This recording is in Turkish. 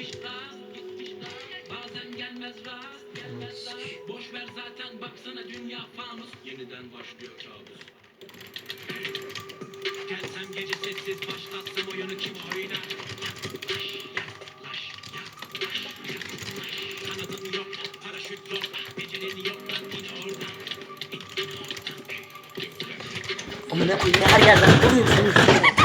gitmiş rast gitmiş rast Bazen gelmez rast gelmez rast Boş ver zaten baksana dünya fanus Yeniden başlıyor kabus Gelsem gece sessiz başlatsam oyunu kim oynar Ama ne her yerden vuruyorsunuz